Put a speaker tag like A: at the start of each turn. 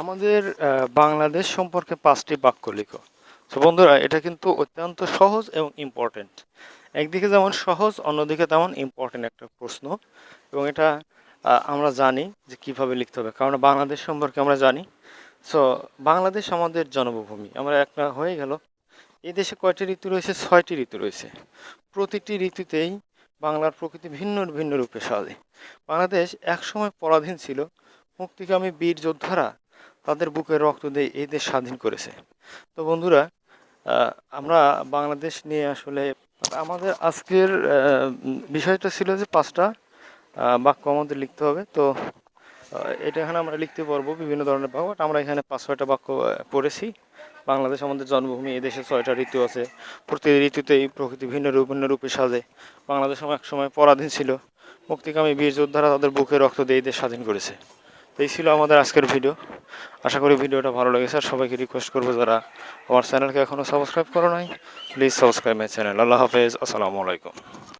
A: আমাদের বাংলাদেশ সম্পর্কে পাঁচটি বাক্য লিখো। তো বন্ধুরা, এটা কিন্তু অত্যন্ত সহজ এবং ইম্পর্টেন্ট একদিকে যেমন সহজ, অন্যদিকে তেমন ইম্পর্টেন্ট একটা প্রশ্ন। এবং এটা আমরা জানি যে কীভাবে লিখতে হবে, কারণ বাংলাদেশ সম্পর্কে আমরা জানি। সো বাংলাদেশ আমাদের জন্মভূমি। আমরা একটা হয়ে গেল। এই দেশে কয়টি ঋতু রয়েছে? ছয়টি ঋতু রয়েছে। প্রতিটি ঋতুতেই বাংলার প্রকৃতি ভিন্ন ভিন্ন রূপে সাজে। বাংলাদেশ একসময় পরাধীন ছিল। মুক্তিকামী বীর যোদ্ধারা তাদের বুকে রক্ত দিয়ে এই দেশ স্বাধীন করেছে। তো বন্ধুরা আমরা বাংলাদেশ নিয়ে আসলে আমাদের আজকের বিষয়টা ছিল যে পাঁচটা বাক্য আমাদের লিখতে হবে। তো এটা এখানে আমরা লিখতে পারব বিভিন্ন ধরনের বাক্য আমরা এখানে পাঁচ, ছয়টা বাক্য পড়েছি। বাংলাদেশ আমাদের জন্মভূমি এদেশে ছয়টা ঋতু আছে। প্রতি ঋতুতেই প্রকৃতি ভিন্ন রূপ, ভিন্ন রূপে সাজে। বাংলাদেশ এক সময় পরাধীন ছিল। মুক্তিকামী বীর যোদ্ধারা তাদের বুকে রক্ত দিয়ে দেশ স্বাধীন করেছে। তো এই ছিল আমাদের আজকের ভিডিও আশা করি ভিডিওটা ভালো লেগেছে। আর সবাইকে রিকোয়েস্ট করব যারা আমার চ্যানেলকে এখনও সাবস্ক্রাইব করো নাই প্লিজ সাবস্ক্রাইব মাই চ্যানেল আল্লাহ হাফেজ, আসসালামু আলাইকুম।